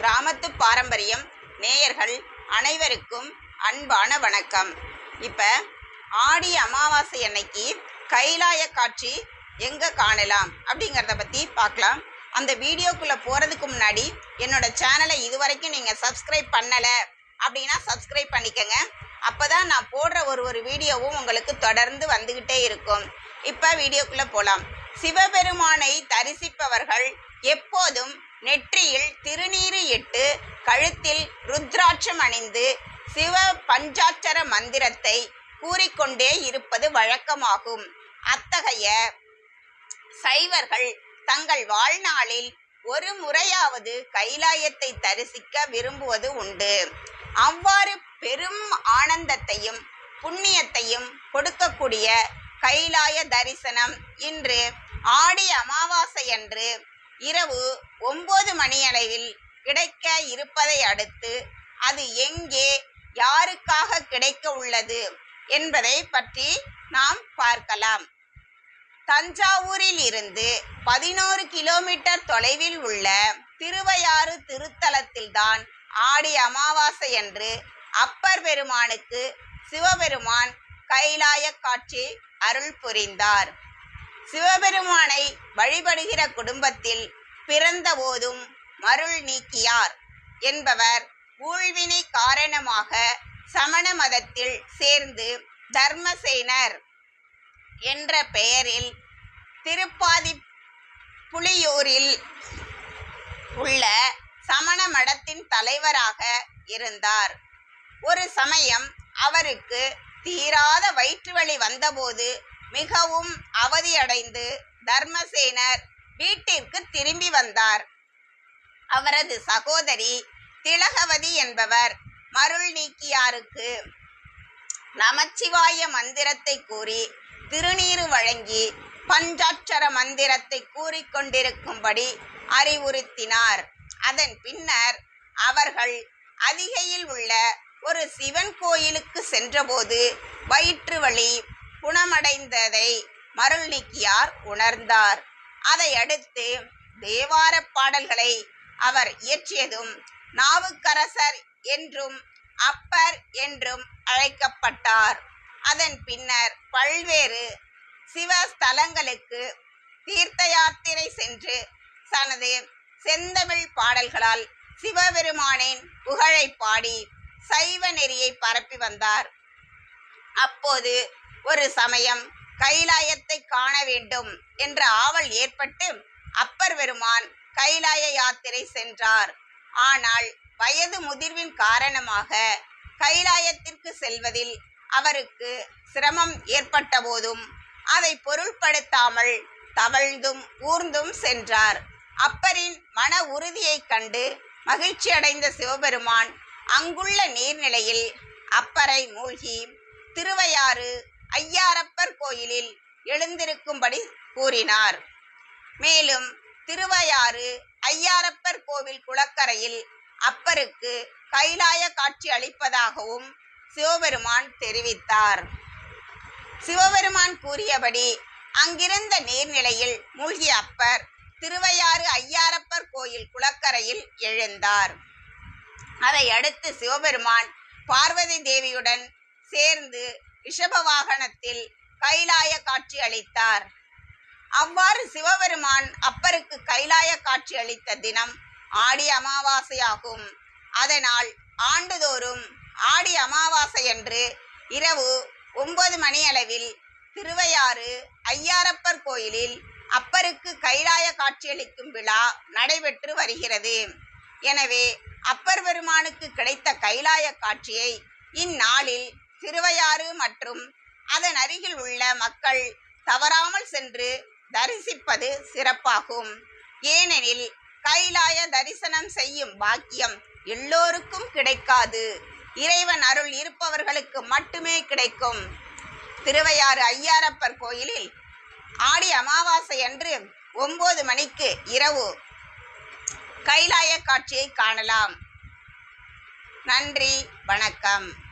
கிராமத்து பாரம்பரியம் நேயர்கள் அனைவருக்கும் அன்பான வணக்கம். இப்போ ஆடி அமாவாசை அன்னைக்கு கைலாய காட்சி எங்கே காணலாம் அப்படிங்கிறத பற்றி பார்க்கலாம் அந்த வீடியோக்குள்ளே போகிறதுக்கு முன்னாடி என்னோட சேனலை இதுவரைக்கும் நீங்கள் சப்ஸ்கிரைப் பண்ணலை அப்படின்னா சப்ஸ்கிரைப் பண்ணிக்கங்க. அப்போ தான் நான் போடுற ஒரு ஒரு வீடியோவும் உங்களுக்கு தொடர்ந்து வந்துக்கிட்டே இருக்கும். இப்போ வீடியோக்குள்ளே போகலாம் சிவபெருமானை ருத்ராட்சம் சிவ பஞ்சாட்சர மந்திரத்தை கூறிக்கொண்டே இருப்பது வழக்கமாகும். அத்தகைய சைவர்கள் தங்கள் வாழ்நாளில் ஒரு முறையாவது கைலாயத்தை தரிசிக்க விரும்புவது உண்டு. அவ்வாறு பெரும் ஆனந்தத்தையும் புண்ணியத்தையும் கொடுக்கக்கூடிய கைலாய தரிசனம் இன்று ஆடி அமாவாசையன்று இரவு ஒன்பது மணியளவில் கிடைக்க இருப்பதை அடுத்து அது எங்கே யாருக்காக கிடைக்க உள்ளது என்பதை பற்றி நாம் பார்க்கலாம். தஞ்சாவூரில் இருந்து பதினோரு கிலோமீட்டர் தொலைவில் உள்ள திருவையாறு திருத்தலத்தில்தான் ஆடி அமாவாசை அன்று அப்பர் பெருமானுக்கு சிவபெருமான் கைலாய காட்சி அருள் புரிந்தார். சிவபெருமானை வழிபடுகிற குடும்பத்தில் பிறந்த போதும் மருள் நீக்கியார் என்பவர் ஊழ்வினை காரணமாக சமண மதத்தில் சேர்ந்து தர்மசேனர் என்ற பெயரில் திருப்பாதி புலியூரில் உள்ள சமண மடத்தின் தலைவராக இருந்தார். ஒரு சமயம் அவருக்கு தீராத வயிற்று வலி வந்தபோது மிகவும் அவதியடைந்து தர்மசேனர் வீட்டிற்கு திரும்பி வந்தார். அவரது சகோதரி திலகவதி என்பவர். மருள் நீக்கியாருக்கு நமச்சிவாய மந்திரத்தை கூறி திருநீறு வழங்கி பஞ்சாட்சர மந்திரத்தை கூறிக்கொண்டிருக்கும்படி அறிவுறுத்தினார். அதன் பின்னர் அவர்கள் அதிகையில் உள்ள ஒரு சிவன் கோயிலுக்கு சென்றபோது வயிற்று வலி குணமடைந்ததை மருள் நீக்கியார் உணர்ந்தார். அதை அடுத்து தேவார பாடல்களை அவர் இயற்றியதும் நாவுக்கரசர் என்றும் அப்பர் என்றும் அழைக்கப்பட்டார். அதன் பின்னர் பல்வேறு சிவஸ்தலங்களுக்கு தீர்த்த யாத்திரை சென்று தனது செந்தமிழ் பாடல்களால் சிவபெருமானின் புகழை பாடி சைவ நெறியை பரப்பி வந்தார். அப்போது ஒரு சமயம் கைலாயத்தை காண வேண்டும் என்ற ஆவல் ஏற்பட்டு அப்பர் பெருமான் கைலாய யாத்திரை சென்றார். ஆனால் வயது முதிர்வின் காரணமாக கைலாயத்திற்கு செல்வதில் அவருக்கு சிரமம் ஏற்பட்ட போதும் அதை பொருட்படுத்தாமல் தவழ்ந்தும் ஊர்ந்தும் சென்றார். அப்பரின் மன உறுதியைக் கண்டு மகிழ்ச்சியடைந்த சிவபெருமான் அங்குள்ள நீர்நிலையில் அப்பரை மூழ்கி திருவையாறு ஐயாரப்பர் கோயிலில் எழுந்திருக்கும்படி கூறினார். மேலும் திருவையாறு ஐயாரப்பர் கோவில் குளக்கரையில் அப்பருக்கு கைலாய காட்சி அளிப்பதாகவும் சிவபெருமான் தெரிவித்தார். சிவபெருமான் கூறியபடி அங்கிருந்த நீர்நிலையில் மூழ்கிய அப்பர் திருவையாறு ஐயாரப்பர் கோயில் குளக்கரையில் எழுந்தார். அதை அடுத்து சிவபெருமான் பார்வதி தேவியுடன் சேர்ந்து ரிஷப வாகனத்தில் கைலாய காட்சி அளித்தார். அவ்வாறு சிவபெருமான் அப்பருக்கு கைலாய காட்சி அளித்த தினம் ஆடி அமாவாசையாகும். அதனால் ஆண்டுதோறும் ஆடி அமாவாசையன்று இரவு ஒன்பது மணி அளவில் திருவையாறு ஐயாரப்பர் கோயிலில் அப்பருக்கு கைலாய காட்சியளிக்கும் விழா நடைபெற்று வருகிறது. எனவே அப்பர் பெருமானுக்கு கிடைத்த கைலாய காட்சியை இந்நாளில் திருவையாறு மற்றும் அதன் அருகில் உள்ள மக்கள் தவறாமல் சென்று தரிசிப்பது சிறப்பாகும். ஏனெனில் கைலாய தரிசனம் செய்யும் பாக்கியம் எல்லோருக்கும் கிடைக்காது. இறைவன் அருள் இருப்பவர்களுக்கு மட்டுமே கிடைக்கும். திருவையாறு ஐயாரப்பர் கோயிலில் ஆடி அமாவாசை அன்று ஒன்பது மணிக்கு இரவு கைலாய காட்சியை காணலாம். நன்றி வணக்கம்.